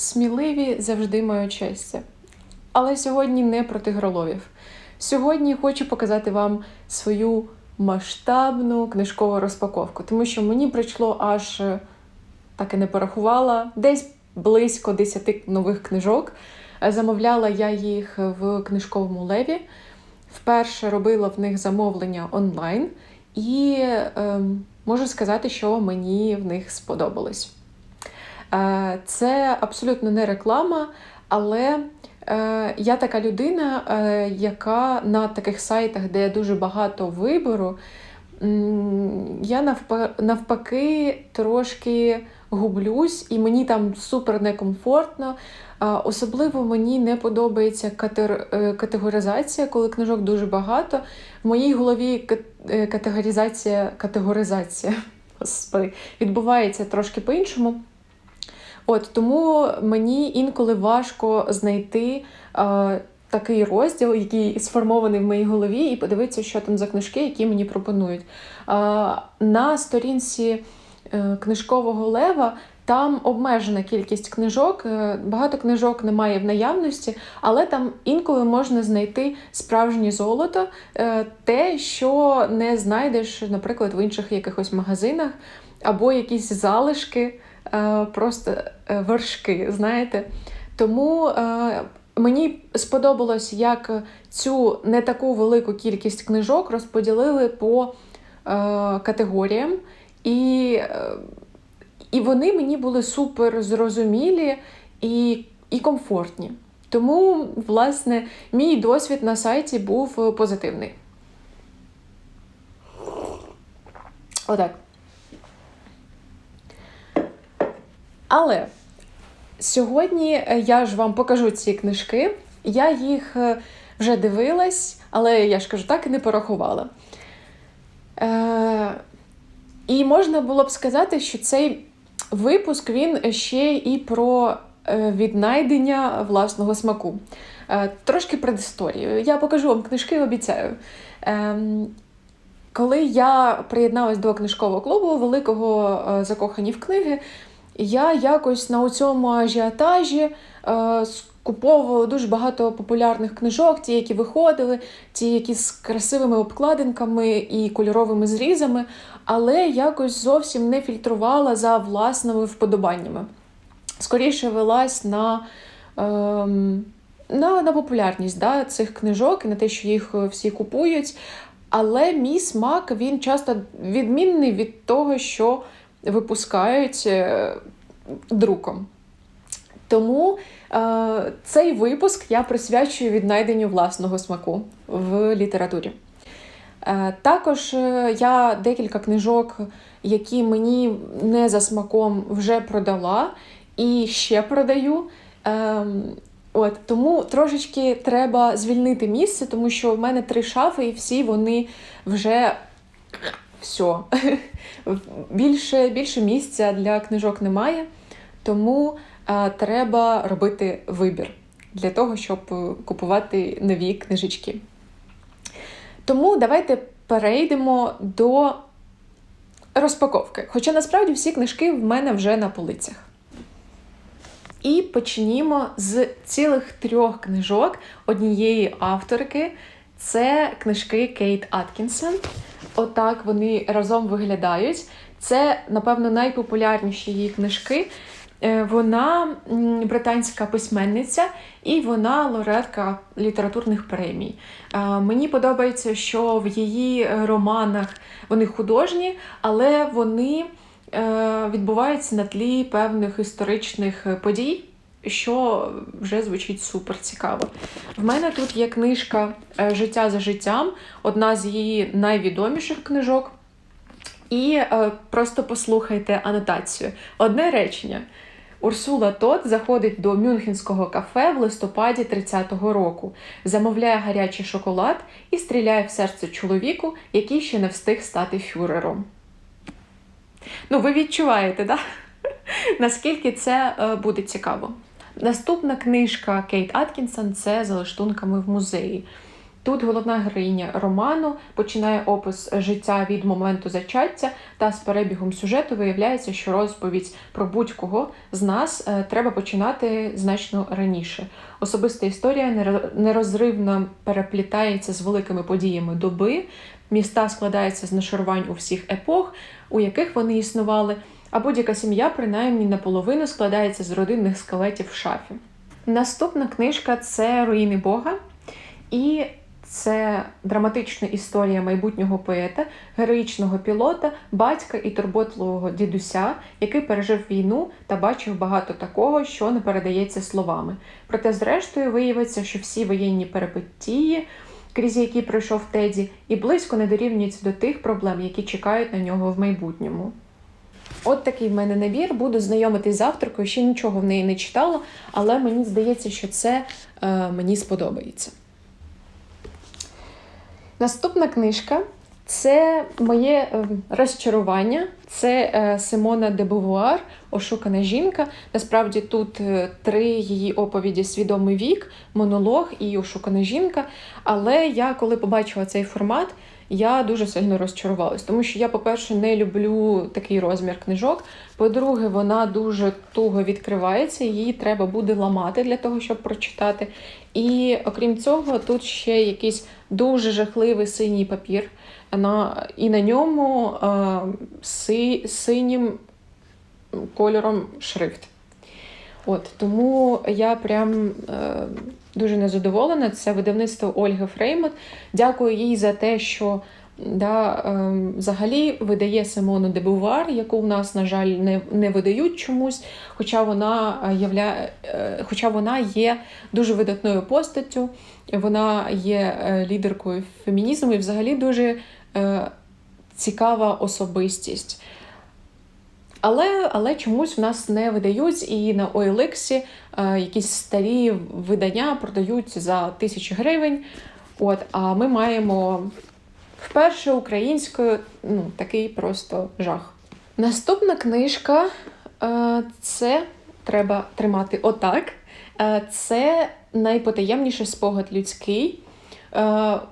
Сміливі завжди мають щастя. Але сьогодні не про тигроловів. Сьогодні хочу показати вам свою масштабну книжкову розпаковку, тому що мені прийшло аж е, так і не порахувала, десь близько 10 нових книжок. Е, Замовляла я їх в книжковому леві. Вперше робила в них замовлення онлайн, і е, можу сказати, що мені в них сподобалось. Е, Це абсолютно не реклама, але е, я така людина, е, яка на таких сайтах, де дуже багато вибору, я навпа- навпаки трошки гублюсь, і мені там супер некомфортно. Особливо мені не подобається категоризація, коли книжок дуже багато. В моїй голові кат- категоризація, категоризація господи, відбувається трошки по-іншому. От тому мені інколи важко знайти е, такий розділ, який сформований в моїй голові, і подивитися, що там за книжки, які мені пропонують. Е, на сторінці е, книжкового лева там обмежена кількість книжок. е, Багато книжок немає в наявності, але там інколи можна знайти справжнє золото, те, що не знайдеш, наприклад, в інших якихось магазинах, або якісь залишки, просто е, вершки, знаєте. Тому е, мені сподобалось, як цю не таку велику кількість книжок розподілили по е, категоріям. І е, і вони мені були супер зрозумілі і, і комфортні. Тому, власне, мій досвід на сайті був е, позитивний. Отак. Але сьогодні е, я ж вам покажу ці книжки. Я їх е, вже дивилась, але я ж кажу, так і не порахувала. Е, і можна було б сказати, що цей випуск він ще і про е, віднайдення власного смаку. Е, Трошки предісторію. Я покажу вам книжки, обіцяю. Ем, Коли я приєдналась до книжкового клубу великого е, закохані в книги, я якось на цьому ажіотажі е, скуповувала дуже багато популярних книжок, ті, які виходили, ті, які з красивими обкладинками і кольоровими зрізами, але якось зовсім не фільтрувала за власними вподобаннями. Скоріше велась на, ем, на, на популярність да, цих книжок і на те, що їх е, всі купують. Але мій смак він часто відмінний від того, що випускають е, друком. Тому е, цей випуск я присвячую віднайденню власного смаку в літературі. Е, також е, я декілька книжок, які мені не за смаком вже продала і ще продаю. Ем, От тому трошечки треба звільнити місце, тому що в мене три шафи, і всі вони вже все. Більше, більше місця для книжок немає, тому е, треба робити вибір для того, щоб е, купувати нові книжечки. Тому давайте перейдемо до розпаковки. Хоча насправді всі книжки в мене вже на полицях. І почнімо з цілих трьох книжок однієї авторки. Це книжки Кейт Аткінсон. Отак вони разом виглядають. Це, напевно, найпопулярніші її книжки. Е, Вона британська письменниця і вона лауреатка літературних премій. Е, Мені подобається, що в її романах вони художні, але вони е, відбуваються на тлі певних історичних подій, що вже звучить супер цікаво. В мене тут є книжка е, Життя за життям, одна з її найвідоміших книжок. І е, просто послухайте анотацію. Одне речення. Урсула Тот заходить до мюнхенського кафе в листопаді 30-го року, замовляє гарячий шоколад і стріляє в серце чоловіку, який ще не встиг стати фюрером. Ну, ви відчуваєте, да? наскільки це е, буде цікаво. Наступна книжка Кейт Аткінсон це за лаштунками в музеї. Тут головна героїня роману починає опис життя від моменту зачаття, та з перебігом сюжету виявляється, що розповідь про будь-кого з нас е, треба починати значно раніше. Особиста історія неро- нерозривно переплітається з великими подіями доби. Міста складаються з нашарувань у всіх епох, у яких вони існували, а будь-яка сім'я, принаймні наполовину, складається з родинних скелетів в шафі. Наступна книжка це Руїни Бога. І це драматична історія майбутнього поета, героїчного пілота, батька і турботливого дідуся, який пережив війну та бачив багато такого, що не передається словами. Проте, зрештою, виявиться, що всі воєнні перипетії, крізь які пройшов Теді, і близько не дорівнюються до тих проблем, які чекають на нього в майбутньому. От такий в мене набір. Буду знайомитись з авторкою. Ще нічого в неї не читала, але мені здається, що це е, мені сподобається. Наступна книжка це моє е, розчарування. Це е, Симона де Бувуар, Ошукана жінка. Насправді тут е, три її оповіді Свідомий вік, монолог і Ошукана жінка. Але я, коли побачила цей формат, я дуже сильно розчарувалась, тому що я, по-перше, не люблю такий розмір книжок. По-друге, вона дуже туго відкривається, її треба буде ламати для того, щоб прочитати. І окрім цього, тут ще якийсь дуже жахливий синій папір. І на ньому е, си, синім кольором шрифт. От, тому я прям е, дуже незадоволена. Це видавництво Ольги Фреймот. Дякую їй за те, що да, е, взагалі видає Симону де Бувар, яку в нас, на жаль, не, не видають чомусь, хоча вона, е, явля... е, хоча вона є дуже видатною постаттю, вона є е, лідеркою фемінізму і взагалі дуже е, цікава особистість. Але, але чомусь в нас не видають, і на OLX е, якісь старі видання продають за тисячі гривень. От, а ми маємо вперше українською ну, такий просто жах. Наступна книжка е, це треба тримати отак. Е, це найпотаємніший спогад людський.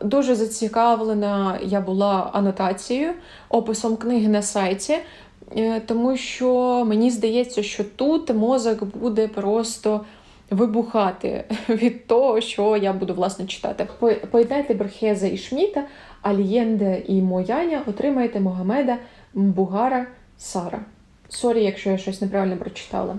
Дуже зацікавлена я була анотацією, описом книги на сайті, тому що мені здається, що тут мозок буде просто вибухати від того, що я буду власне читати. По- Поєднайте Берхеза і Шміта, Алієнде і Мояня, отримаєте Могамеда Бугара Сара. Сорі, якщо я щось неправильно прочитала.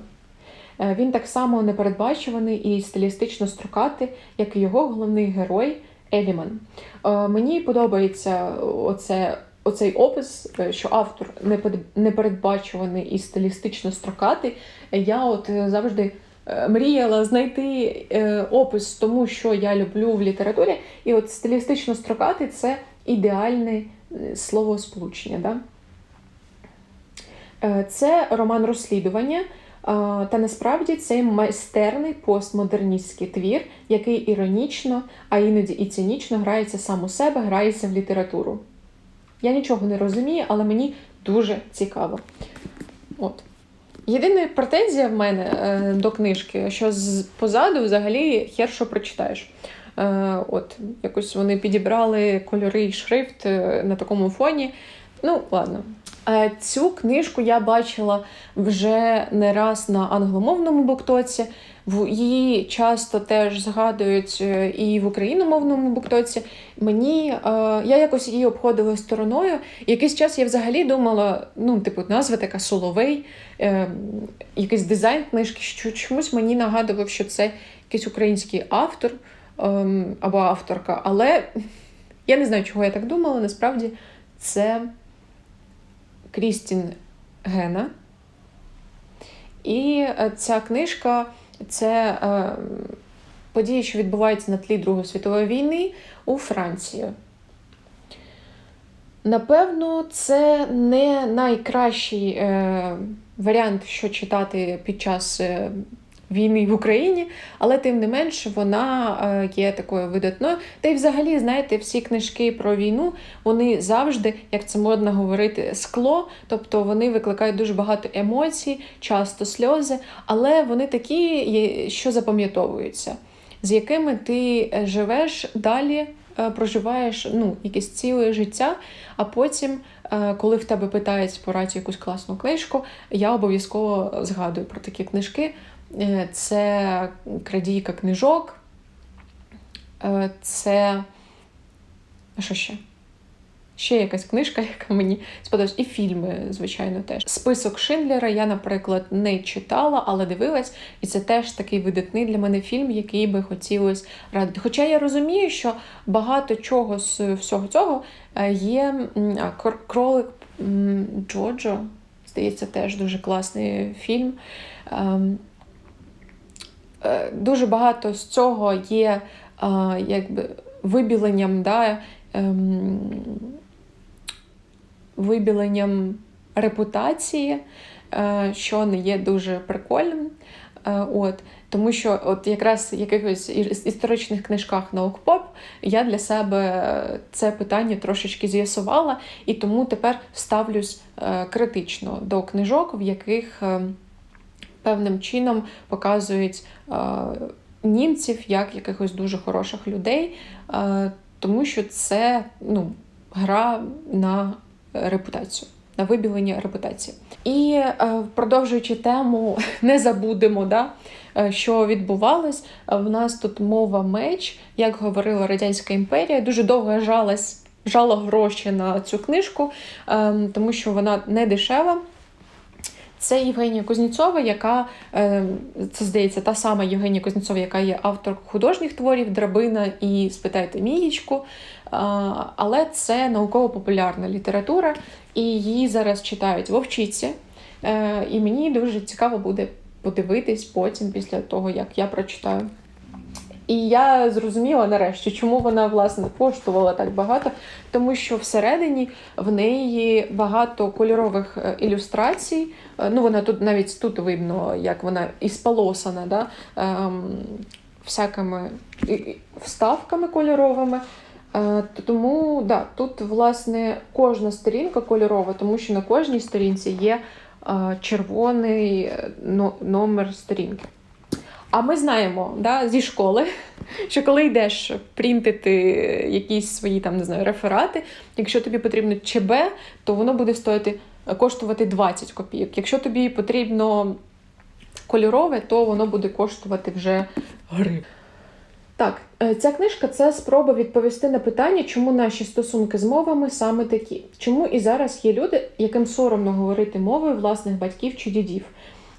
Е, Він так само непередбачуваний і стилістично строкатий, як і його головний герой Еліман. Е, Мені подобається оце, оцей опис, е, що автор непередбачуваний і стилістично строкатий. Я от е, завжди е, мріяла знайти опис тому, що я люблю в літературі, і от стилістично строкатий це ідеальне словосполучення. Да? Це роман розслідування. Та насправді це майстерний постмодерністський твір, який іронічно, а іноді і цинічно грається сам у себе, грається в літературу. Я нічого не розумію, але мені дуже цікаво. От. Єдина претензія в мене е, до книжки, що з позаду взагалі хер що прочитаєш. Е, от, якось вони підібрали кольори і шрифт е, на такому фоні. Ну, ладно. Е, Цю книжку я бачила вже не раз на англомовному буктоці. В її часто теж згадують е, і в україномовному буктоці. Мені е, я якось її обходила стороною. Якийсь час я взагалі думала, ну, типу, назва така Соловей, е, якийсь дизайн книжки, що чомусь мені нагадував, що це якийсь український автор ем, або авторка. Але я не знаю, чого я так думала. Насправді це Крістін Гена. І ця книжка це е, події, що відбуваються на тлі Другої світової війни у Франції. Напевно, це не найкращий е, варіант, що читати під час е, війни в Україні, але тим не менш вона е, є такою видатною. Та й взагалі, знаєте, всі книжки про війну вони завжди, як це модно говорити, скло, тобто вони викликають дуже багато емоцій, часто сльози, але вони такі, що запам'ятовуються, з якими ти е, живеш далі. е, проживаєш ну, якесь ціле життя, а потім, коли в тебе питають порадити якусь класну книжку, я обов'язково згадую про такі книжки. Е, Це крадійка книжок, е, це. Що ще? Ще якась книжка, яка мені сподобалась, і фільми, звичайно, теж. Список Шиндлера я, наприклад, не читала, але дивилась, і це теж такий видатний для мене фільм, який би хотілося радити. Хоча я розумію, що багато чого з всього цього е, є м, а, «Кр- кролик Джоджо. Здається, теж дуже класний фільм. Ем, е, Дуже багато з цього є якби вибіленням, да, ем, вибіленням репутації, е, що не є дуже прикольним. Е, От, тому що от якраз в якихось історичних книжках наукпоп я для себе е, це питання трошечки з'ясувала, і тому тепер ставлюсь е, критично до книжок, в яких е, певним чином показують е, німців як якихось дуже хороших людей, е, тому що це ну, гра на репутацію. На вибілення репутації. І е, продовжуючи тему, не забудемо, да, що відбувалось. В нас тут мова меч, як говорила Радянська імперія. Дуже довго жалась, жала гроші на цю книжку, е, тому що вона не дешева. Це Євгенія Кузнєцова, яка е, це здається та сама Євгенія Кузнєцова, яка є автор художніх творів Драбина і Спитайте Мієчку. Але це науково-популярна література, і її зараз читають вовчиці. Е, І мені дуже цікаво буде подивитись потім, після того, як я прочитаю. І я зрозуміла нарешті, чому вона власне коштувала так багато, тому що всередині в неї багато кольорових е, ілюстрацій. Е, Ну, вона тут навіть тут видно, як вона ісполосана, да? ем, всякими і- і вставками кольоровими. Е, Тому да, тут, власне, кожна сторінка кольорова, тому що на кожній сторінці є червоний номер сторінки. А ми знаємо да, зі школи, що коли йдеш принтити якісь свої там, не знаю, реферати, якщо тобі потрібно ЧБ, то воно буде стоїти коштувати 20 копійок. Якщо тобі потрібно кольорове, то воно буде коштувати вже гривень. Так, е, ця книжка це спроба відповісти на питання, чому наші стосунки з мовами саме такі. Чому і зараз є люди, яким соромно говорити мовою власних батьків чи дідів?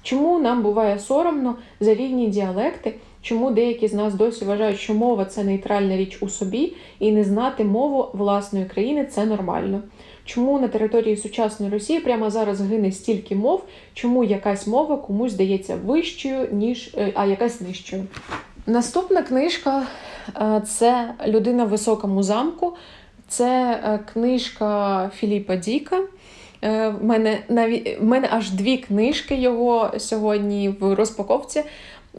Чому нам буває соромно за рівні діалекти? Чому деякі з нас досі вважають, що мова це нейтральна річ у собі, і не знати мову власної країни це нормально? Чому на території сучасної Росії прямо зараз гине стільки мов? Чому якась мова комусь здається вищою, ніж е, а якась нижчою? Наступна книжка е, це Людина в високому замку. Це е, книжка Філіпа Діка. Е, В мене навіть мене аж дві книжки його сьогодні в розпаковці.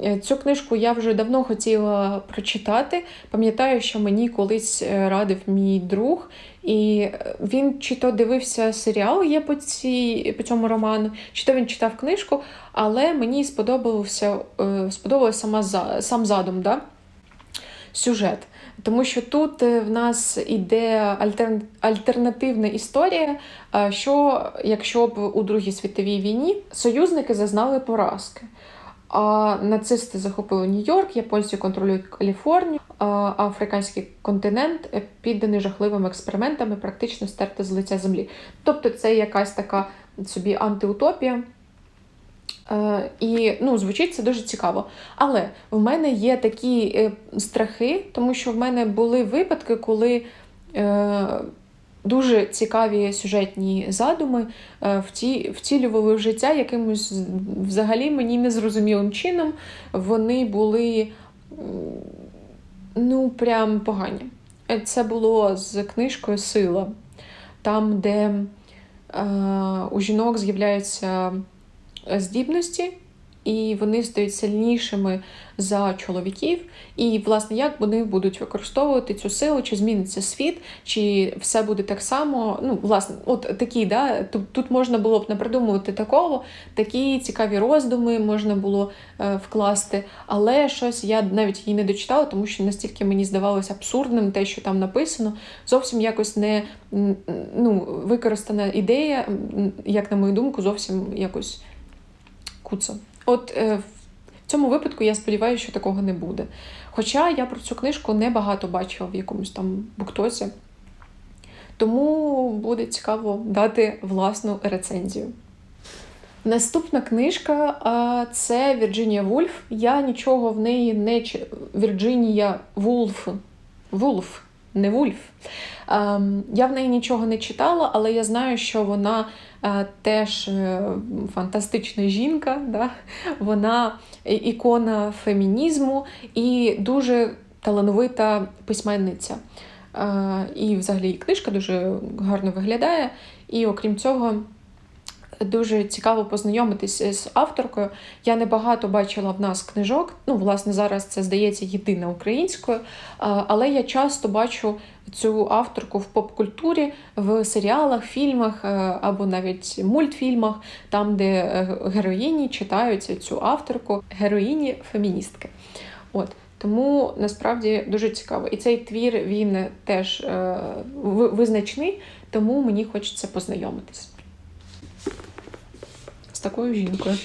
Е, Цю книжку я вже давно хотіла прочитати. Пам'ятаю, що мені колись е, радив мій друг, і він чи то дивився серіал є по, цій, по цьому роману, чи то він читав книжку, але мені сподобався, сподобався сама сам задум, да? сюжет. Тому що тут е, в нас іде альтернативна історія, е, що якщо б у Другій світовій війні союзники зазнали поразки. А нацисти захопили Нью-Йорк, японці контролюють Каліфорнію, а африканський континент підданий жахливим експериментам і практично стерти з лиця землі. Тобто це якась така собі антиутопія. Е, і ну, звучить це дуже цікаво. Але в мене є такі е, страхи, тому що в мене були випадки, коли е, дуже цікаві сюжетні задуми втілювали в життя якимось взагалі мені незрозумілим чином. Вони були ну, прям погані. Це було з книжкою Сила, там, де у жінок з'являються здібності, і вони стають сильнішими за чоловіків. І, власне, як вони будуть використовувати цю силу, чи зміниться світ, чи все буде так само. Ну, власне, от такі, да, тут, можна було б не придумувати такого, такі цікаві роздуми можна було е, вкласти. Але щось я навіть її не дочитала, тому що настільки мені здавалося абсурдним те, що там написано, зовсім якось не ну, використана ідея, як на мою думку, зовсім якось куца. От е, в цьому випадку я сподіваюся, що такого не буде. Хоча я про цю книжку не багато бачила в якомусь там буктосі, тому буде цікаво дати власну рецензію. Наступна книжка це Вірджинія Вульф. Я нічого в неї не чи Вірджинія Вулф. Вулф, не Вульф. Ем, Я в неї нічого не читала, але я знаю, що вона теж е, фантастична жінка. Да? Вона ікона фемінізму і дуже талановита письменниця. І взагалі книжка дуже гарно виглядає. І окрім цього, дуже цікаво познайомитися з авторкою. Я небагато бачила в нас книжок. Ну, власне, зараз це здається єдина українською, але я часто бачу цю авторку в поп-культурі, в серіалах, фільмах е, або навіть мультфільмах, там, де е, героїні читають цю авторку, героїні феміністки. От. Тому насправді дуже цікаво. І цей твір він теж е, визначний, тому мені хочеться познайомитись такою жінкою.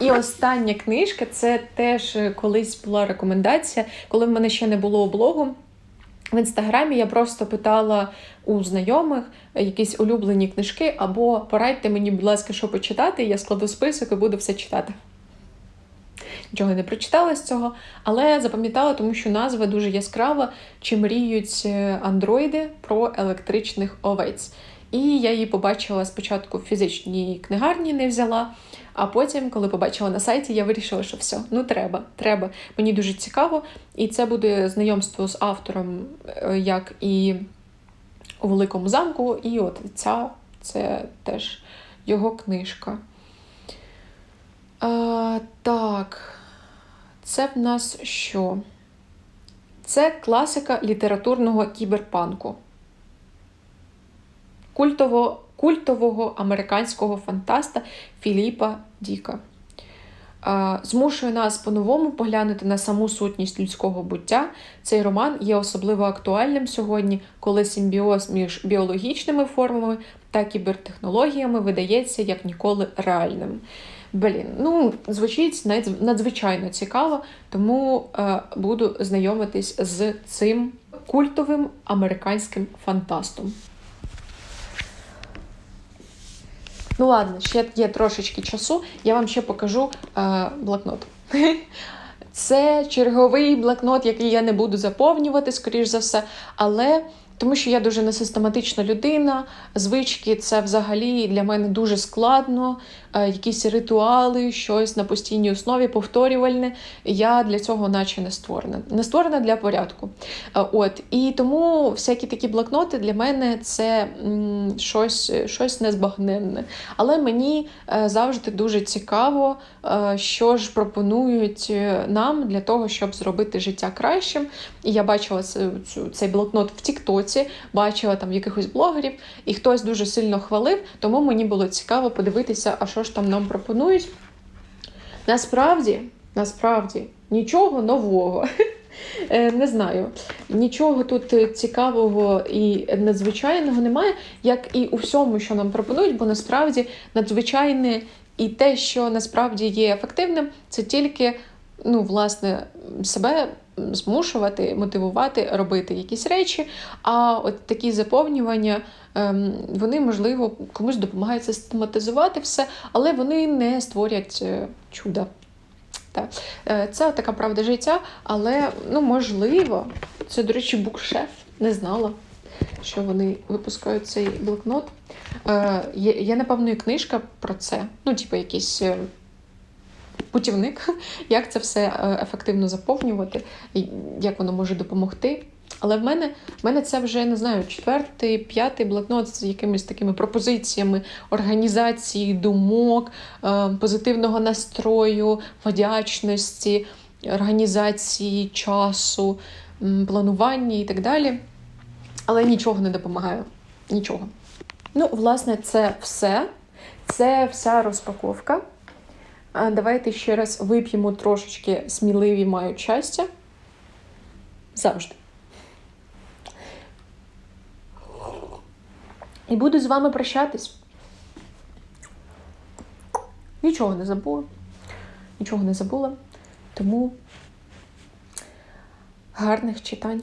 І остання книжка це теж е, колись була рекомендація, коли в мене ще не було блогу. В інстаграмі я просто питала у знайомих е, якісь улюблені книжки, або порадьте мені, будь ласка, що почитати, я складу список і буду все читати. Нічого не прочитала з цього, але запам'ятала, тому що назва дуже яскрава, чи мріють е, андроїди про електричних овець. І я її побачила спочатку в фізичній книгарні, не взяла. А потім, коли побачила на сайті, я вирішила, що все, ну треба, треба. Мені дуже цікаво. І це буде знайомство з автором, е, як і у Великому замку. І от ця це теж його книжка. А, так, це в нас що? Це класика літературного кіберпанку. Культово, культового американського фантаста Філіпа Діка. Змушує нас по-новому поглянути на саму сутність людського буття. Цей роман є особливо актуальним сьогодні, коли симбіоз між біологічними формами та кібертехнологіями видається як ніколи реальним. Блін, ну звучить надзвичайно цікаво, тому е, буду знайомитись з цим культовим американським фантастом. Ну ладно, ще є трошечки часу. Я вам ще покажу е, блокнот. Це черговий блокнот, який я не буду заповнювати, скоріш за все, але тому що я дуже несистематична людина, звички це взагалі для мене дуже складно. Е, якісь ритуали, щось на постійній основі, повторювальне. Я для цього наче не створена. Не створена для порядку. Е, От і тому всякі такі блокноти для мене це щось, щось незбагненне. Але мені е, завжди дуже цікаво, що ж пропонують нам для того, щоб зробити життя кращим. І я бачила цей блокнот в Тіктоці, бачила там якихось блогерів, і хтось дуже сильно хвалив, тому мені було цікаво подивитися, а що ж там нам пропонують. Насправді, насправді, нічого нового. Е, Не знаю, нічого тут цікавого і надзвичайного немає, як і у всьому, що нам пропонують, бо насправді надзвичайне і те, що насправді є ефективним, це тільки ну, власне, себе змушувати, мотивувати робити якісь речі. А от такі заповнювання, ем, вони, можливо, комусь допомагають систематизувати все, але вони не створять е, чуда. Так. Е, Це така правда життя, але ну, можливо, це, до речі, букшеф не знала, що вони випускають цей блокнот. Е, Є, напевно, і книжка про це. Ну, типу, якийсь е, путівник, як це все е, ефективно заповнювати, як воно може допомогти. Але в мене, в мене це вже не знаю, четвертий, п'ятий блокнот з якимись такими пропозиціями організації думок, е, позитивного настрою, вдячності, організації часу, планування і так далі. Але нічого не допомагає. Нічого. Ну, власне, це все. Це вся розпаковка. Давайте ще раз вип'ємо трошечки сміливі мають щастя. Завжди. І буду з вами прощатись. Нічого не забула. Нічого не забула. Тому гарних читань.